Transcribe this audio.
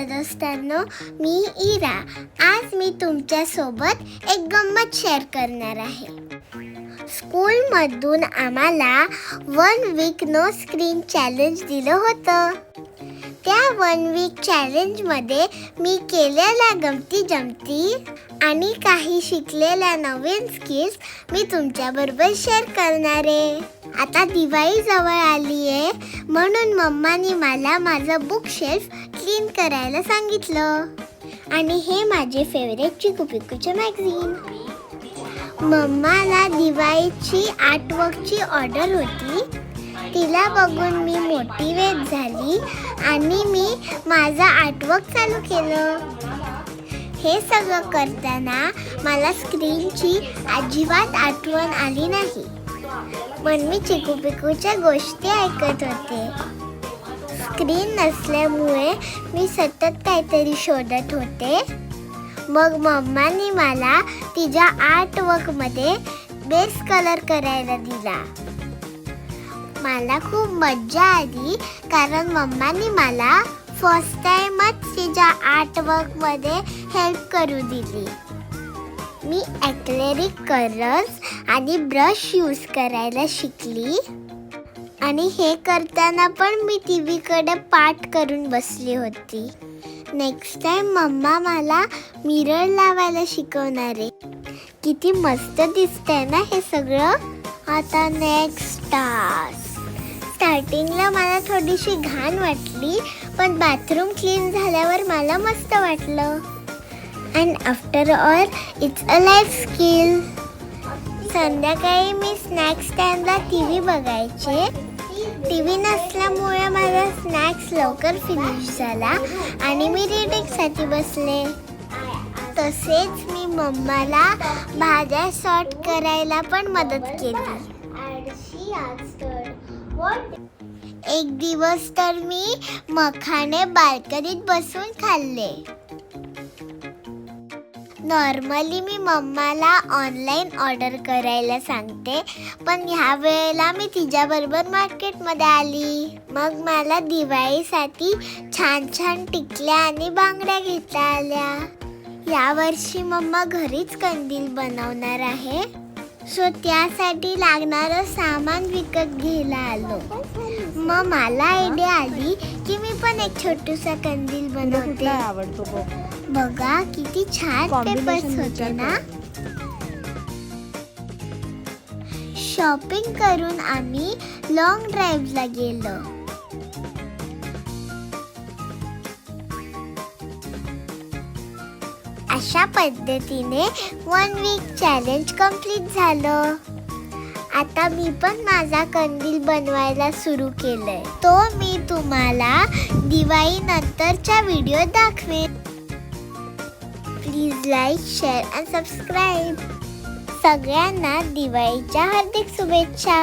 मित्रांनो मी इरा. आज मी तुमच्यासोबत एक गंमत शेअर करणार आहे. स्कूलमधून आम्हाला one week no screen challenge दिलं होतं. त्या वन वीक चॅलेंजमध्ये मी केलेल्या गमती जमती आणि काही शिकलेल्या नवीन स्किल्स मी तुमच्याबरोबर शेअर करणार आहे. आता दिवाळी जवळ आली आहे म्हणून मम्मानी मला माझं बुक शेल्फ क्लीन करायला सांगितलं. आणि हे माझे फेवरेट चिकू पिकूचे मॅगझिन मम्माला दिवाळीची आर्टवर्कची ऑर्डर होती. तिला बघून मी मोटिवेट झाली आणि मी माझं आर्टवर्क चालू केलं. हे सगळं करताना मला स्क्रीनची अजिबात आठवण आली नाही. पण मी चिकू पिकूच्या गोष्टी ऐकत होते. स्क्रीन नसल्यामुळे मी सतत काहीतरी शोधत होते. मग मम्माने मला तिच्या आर्टवर्कमध्ये बेस कलर करायला दिला. मला खूप मज्जा आली कारण मम्माने मला फर्स्ट टाईमच तिच्या आर्टवर्कमध्ये हेल्प करू दिली. मी ॲक्लेरिक कलर्स आणि ब्रश यूज करायला शिकली. आणि हे करताना पण मी टी व्हीकडे पाठ करून बसली होती. नेक्स्ट टाइम मम्मा मला मिरर लावायला शिकवणार आहे. किती मस्त दिसतंय ना हे सगळं? आता नेक्स्ट टास्क स्टार्टिंगला मला थोडीशी घाण वाटली पण बाथरूम क्लीन झाल्यावर मला मस्त वाटलं. And after all it's a life skill संध्याकाळी मी स्नॅक्स टाईमला टी व्ही बघायचे. टी व्ही नसल्यामुळे माझा स्नॅक्स लवकर फिनिश झाला आणि मी रिडिंगसाठी बसले. तसेच मी मम्माला भाज्या सॉर्ट करायला पण मदत केली. एक दिवस तर मी मखाने बाल्कनीत बसून खाल्ले. नॉर्मली मी मम्माला ऑनलाईन ऑर्डर करायला सांगते पण ह्या वेळेला मी तिच्याबरोबर मार्केटमध्ये आली. मग मला दिवाळीसाठी छान छान टिकल्या आणि बांगड्या घेता आल्या. यावर्षी मम्मा घरीच कंदील बनवणार आहे. सो त्यासाठी लागणारं सामान विकत घ्यायला आलो. मग मला आयडिया आली की मी पण एक छोटूसा कंदील बनवते. आवडतो बघ. किती छान पेपर्स होते ना. शॉपिंग करून आम्ही लॉंग ड्राईव्हला गेलो. अशा पद्धतीने वन वीक चॅलेंज कंप्लीट झालं. आता मी पण माझा कंदील बनवायला सुरू केलंय. तो मी तुम्हाला दिवाळी नंतरच्या व्हिडिओ दाखवेन. Please like share and subscribe सगळ्यांना दिवाळीच्या हार्दिक शुभेच्छा.